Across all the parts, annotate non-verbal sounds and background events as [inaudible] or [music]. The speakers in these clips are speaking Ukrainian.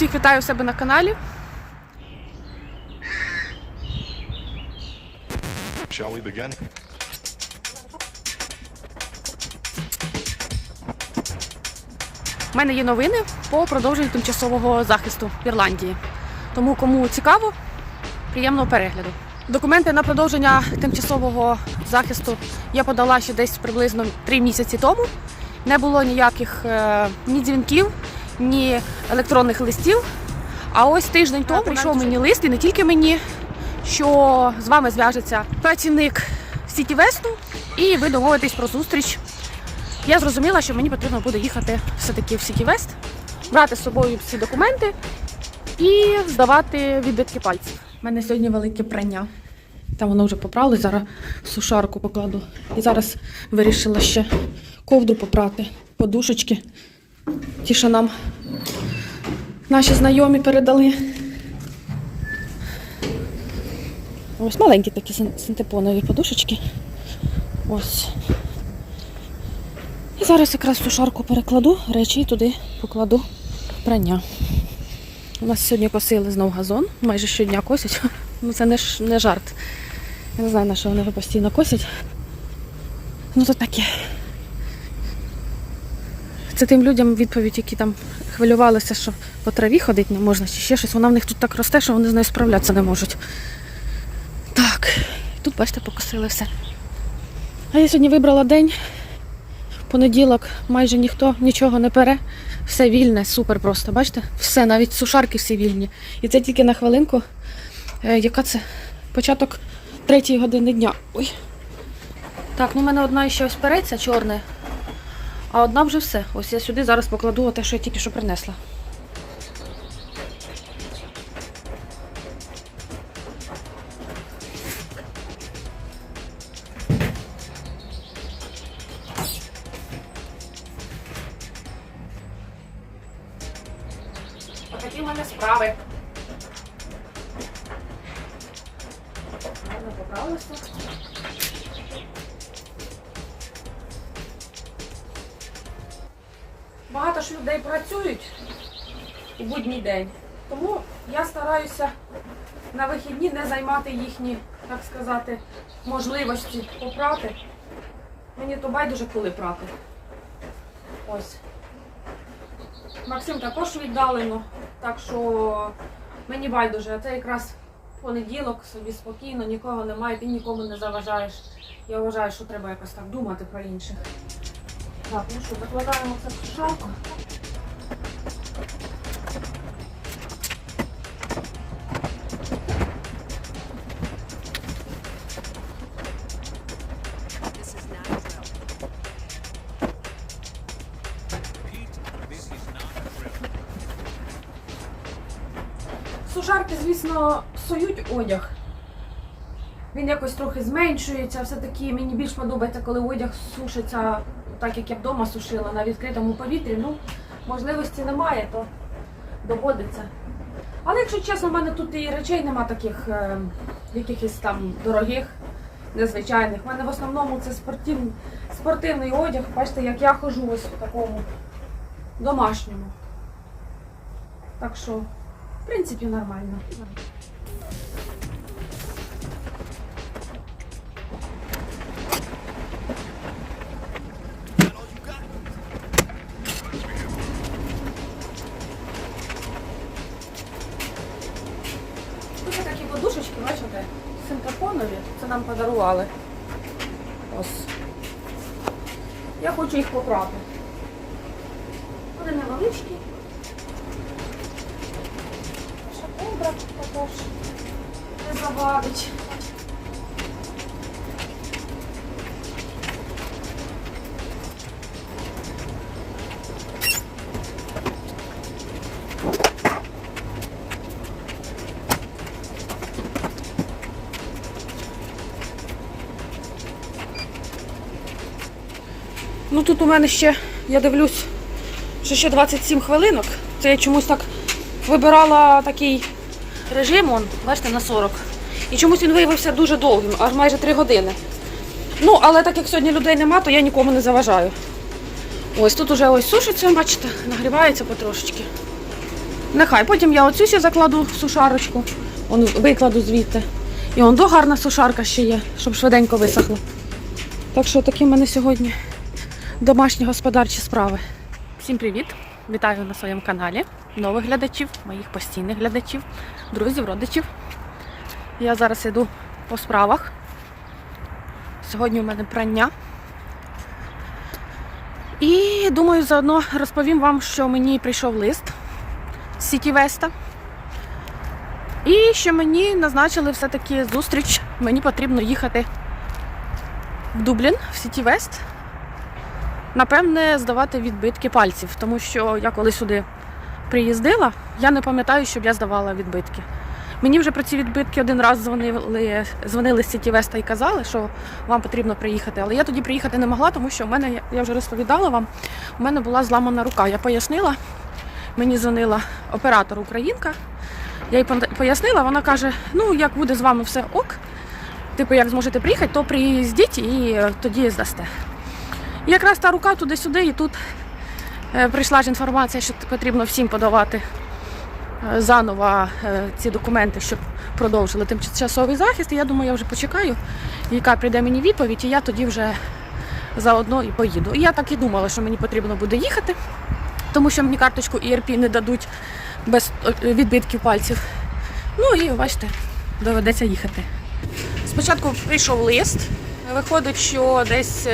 Всіх вітаю у себе на каналі. Shall we begin? У мене є новини по продовженню тимчасового захисту в Ірландії. Тому кому цікаво, приємного перегляду. Документи на продовження тимчасового захисту я подала ще десь приблизно три місяці тому. Не було ніяких е, ні дзвінків, ні електронних листів. А ось тиждень тому прийшов мені лист, і не тільки мені, що з вами зв'яжеться працівник Сіті Весту, і ви домовитесь про зустріч я зрозуміла, що мені потрібно буде їхати все-таки в Сіті Вест, брати з собою всі документи і здавати відбитки пальців. У мене сьогодні велике прання. Там воно вже попралось, зараз сушарку покладу. І зараз вирішила ще ковдру попрати, подушечки. Ті, що нам наші знайомі передали. Ось маленькі такі син- синтепонові подушечки. Ось. І зараз якраз в сушарку перекладу речі і туди покладу прання. У нас сьогодні косили знов газон, майже щодня косять. [laughs] Ну це не, ж, не жарт. Я не знаю, на що вони постійно косять. Ну то таке. Це тим людям відповідь, які там хвилювалися, що по траві ходити не можна, чи ще щось. Вона в них тут так росте, що вони з нею справлятися не можуть. Так, тут, бачите, покосили все. А я сьогодні вибрала день, понеділок майже ніхто нічого не пере. Все вільне, супер просто. Бачите? Все, навіть сушарки всі вільні. І це тільки на хвилинку. Е, яка це? Початок третьої години дня. Ой. Так, ну в мене одна ще ось переться чорне, а одна вже все. Ось я сюди зараз покладу те, що я тільки що принесла. Такі в мене справи. Гарно ж людей працюють у будній день. Тому я стараюся на вихідні не займати їхні, так сказати, можливості попрати. Мені то байдуже коли прати. Ось. Максим також віддалено, так що мені байдуже. Це якраз понеділок, собі спокійно, нікого немає, ти нікому не заважаєш. Я вважаю, що треба якось так думати про інших. Так, ну що, закладаємо це в сушалку. Сушарки, звісно, сують одяг. Він якось трохи зменшується. Все-таки мені більш подобається, коли одяг сушиться так, як я вдома сушила на відкритому повітрі. Ну, можливості немає, то доводиться. Але якщо чесно, в мене тут і речей нема таких е, якихось там дорогих, незвичайних. У мене в основному це спортивний, спортивний одяг. Бачите, як я ходжу ось в такому домашньому. Так що, в принципі, нормально. Нам подарували. Ось. Я хочу їх попрати. Вони невеличкі. Шапобра також не завадить. Ну тут у мене ще, я дивлюсь, що ще 27 хвилинок. Це я чомусь так вибирала такий режим, он, бачите, на 40. І чомусь він виявився дуже довгим, аж майже 3 години. Ну, але так як сьогодні людей нема, то я нікому не заважаю. Ось тут уже ось сушиться, бачите, нагрівається потрошечки. Нехай. Потім я оцю ще закладу в сушарочку, он викладу звідти. І он до гарна сушарка ще є, щоб швиденько висохло. Так що такі в мене сьогодні домашні господарчі справи. Всім привіт! Вітаю на своєму каналі нових глядачів, моїх постійних глядачів, друзів, родичів. Я зараз йду по справах. Сьогодні у мене прання. І думаю, заодно розповім вам, що мені прийшов лист з Сіті Веста. І що мені назначили все-таки зустріч. Мені потрібно їхати в Дублін, в Сіті Вест. Напевне, здавати відбитки пальців, тому що я коли сюди приїздила, я не пам'ятаю, щоб я здавала відбитки. Мені вже про ці відбитки один раз дзвонили, дзвонили з Сіті Веста і казали, що вам потрібно приїхати. Але я тоді приїхати не могла, тому що в мене, я вже розповідала вам, у мене була зламана рука. Я пояснила, мені дзвонила оператор Українка. Я їй пояснила, вона каже: ну як буде з вами все ок, типу, як зможете приїхати, то приїздіть і е, тоді здасте. І якраз та рука туди-сюди, і тут е, прийшла ж інформація, що потрібно всім подавати е, заново е, ці документи, щоб продовжили тимчасовий захист. І я думаю, я вже почекаю, яка прийде мені відповідь, і я тоді вже заодно і поїду. І я так і думала, що мені потрібно буде їхати, тому що мені карточку ERP не дадуть без відбитків пальців. Ну і бачите, доведеться їхати. Спочатку прийшов лист. Виходить, що десь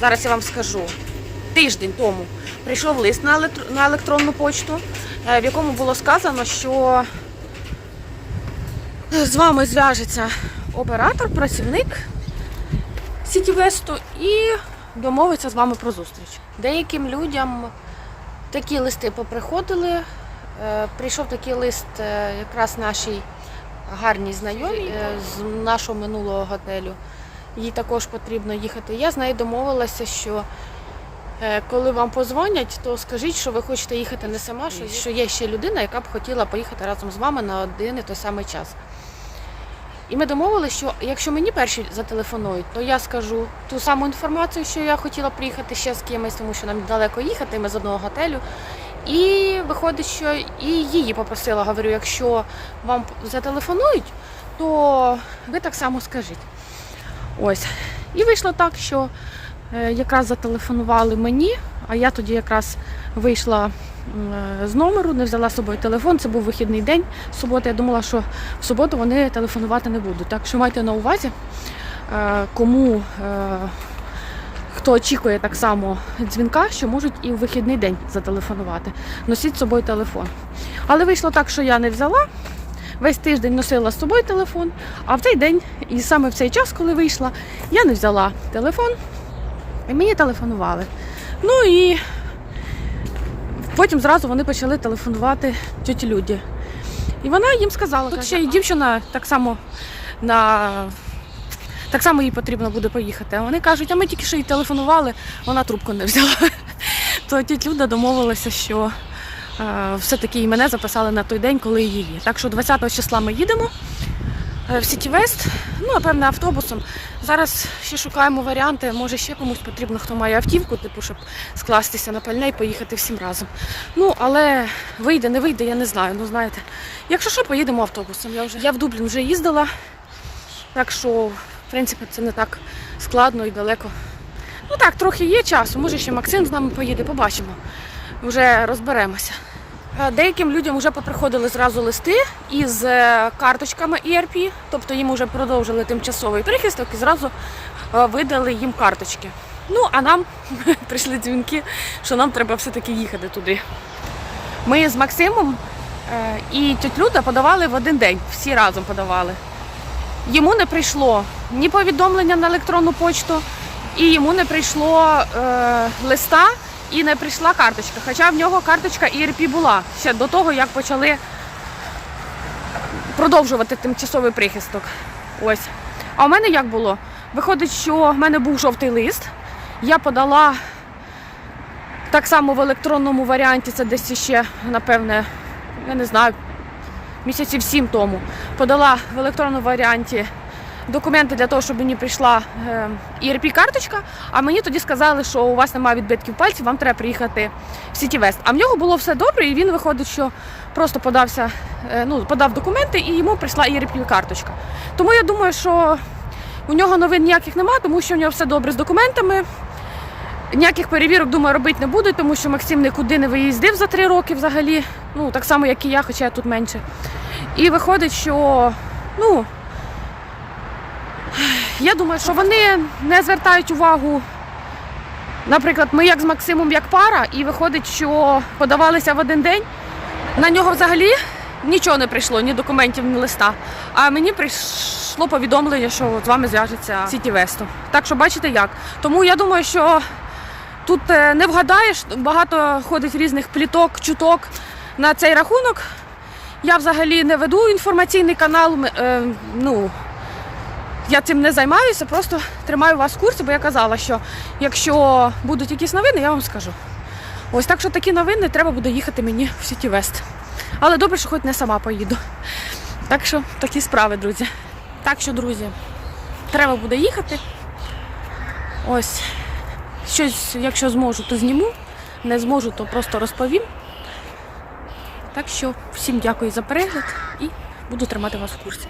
зараз я вам скажу. Тиждень тому прийшов лист на електр- на електронну почту, е, в якому було сказано, що з вами зв'яжеться оператор, працівник Сітівесту і домовиться з вами про зустріч. Деяким людям такі листи поприходили. Е, Прийшов такий лист е, якраз нашій гарній знайомій е, з нашого минулого готелю. Їй також потрібно їхати. Я з нею домовилася, що е, коли вам позвонять, то скажіть, що ви хочете їхати не сама, що, є ще людина, яка б хотіла поїхати разом з вами на один і той самий час. І ми домовилися, що якщо мені перші зателефонують, то я скажу ту саму інформацію, що я хотіла приїхати ще з кимось, тому що нам далеко їхати, ми з одного готелю. І виходить, що і її попросила, говорю, якщо вам зателефонують, то ви так само скажіть. Ось. І вийшло так, що е, якраз зателефонували мені, а я тоді якраз вийшла з номеру, не взяла з собою телефон. Це був вихідний день субота. Я думала, що в суботу вони телефонувати не будуть. Так що майте на увазі, е, кому е, хто очікує так само дзвінка, що можуть і в вихідний день зателефонувати. Носіть з собою телефон. Але вийшло так, що я не взяла. Весь тиждень носила з собою телефон, а в цей день, і саме в цей час, коли вийшла, я не взяла телефон і мені телефонували. Ну і потім зразу вони почали телефонувати тьоті Люді. І вона їм сказала, тут ще й дівчина так само на. Так само їй потрібно буде поїхати. А вони кажуть, а ми тільки що їй телефонували, вона трубку не взяла. [laughs] То тітя Люда домовилася, що все-таки і мене записали на той день, коли її. Так що 20 числа ми їдемо е, в Сіті Вест, ну, напевне, автобусом. Зараз ще шукаємо варіанти, може ще комусь потрібно, хто має автівку, типу, щоб скластися на пальне і поїхати всім разом. Ну, але вийде, не вийде, я не знаю. Ну, знаєте, якщо що, поїдемо автобусом. Я вже я в Дублін вже їздила, так що, в принципі, це не так складно і далеко. Ну так, трохи є часу. Може ще Максим з нами поїде, побачимо. Вже розберемося. Е, Деяким людям вже поприходили зразу листи із е, карточками ERP, тобто їм вже продовжили тимчасовий прихисток і зразу е, видали їм карточки. Ну, а нам [laughs] прийшли дзвінки, що нам треба все-таки їхати туди. Ми з Максимом і тьоть Люда подавали в один день, всі разом подавали. Йому не прийшло ні повідомлення на електронну почту, і йому не прийшло е, листа і не прийшла карточка. Хоча в нього карточка ERP була ще до того, як почали продовжувати тимчасовий прихисток. Ось. А у мене як було? Виходить, що в мене був жовтий лист. Я подала так само в електронному варіанті, це десь ще, напевне, я не знаю, місяців сім тому. Подала в електронному варіанті документи для того, щоб мені прийшла е, erp карточка а мені тоді сказали, що у вас немає відбитків пальців, вам треба приїхати в Сіті Вест. А в нього було все добре, і він виходить, що просто подався, е, ну, подав документи і йому прийшла erp карточка Тому я думаю, що у нього новин ніяких немає, тому що у нього все добре з документами. Ніяких перевірок, думаю, робити не буду, тому що Максим нікуди не виїздив за три роки взагалі. Ну, так само, як і я, хоча я тут менше. І виходить, що ну, я думаю, що вони не звертають увагу. Наприклад, ми як з Максимом як пара, і виходить, що подавалися в один день. На нього взагалі нічого не прийшло, ні документів, ні листа. А мені прийшло повідомлення, що з вами зв'яжеться Сіті Весту. Так що бачите як. Тому я думаю, що тут е, не вгадаєш, багато ходить різних пліток, чуток на цей рахунок. Я взагалі не веду інформаційний канал. е, ну, я цим не займаюся, просто тримаю вас в курсі, бо я казала, що якщо будуть якісь новини, я вам скажу. Ось так що такі новини треба буде їхати мені в Сіті Вест. Але добре, що хоч не сама поїду. Так що такі справи, друзі. Так що, друзі, треба буде їхати. Ось щось, якщо зможу, то зніму. Не зможу, то просто розповім. Так що всім дякую за перегляд і буду тримати вас в курсі.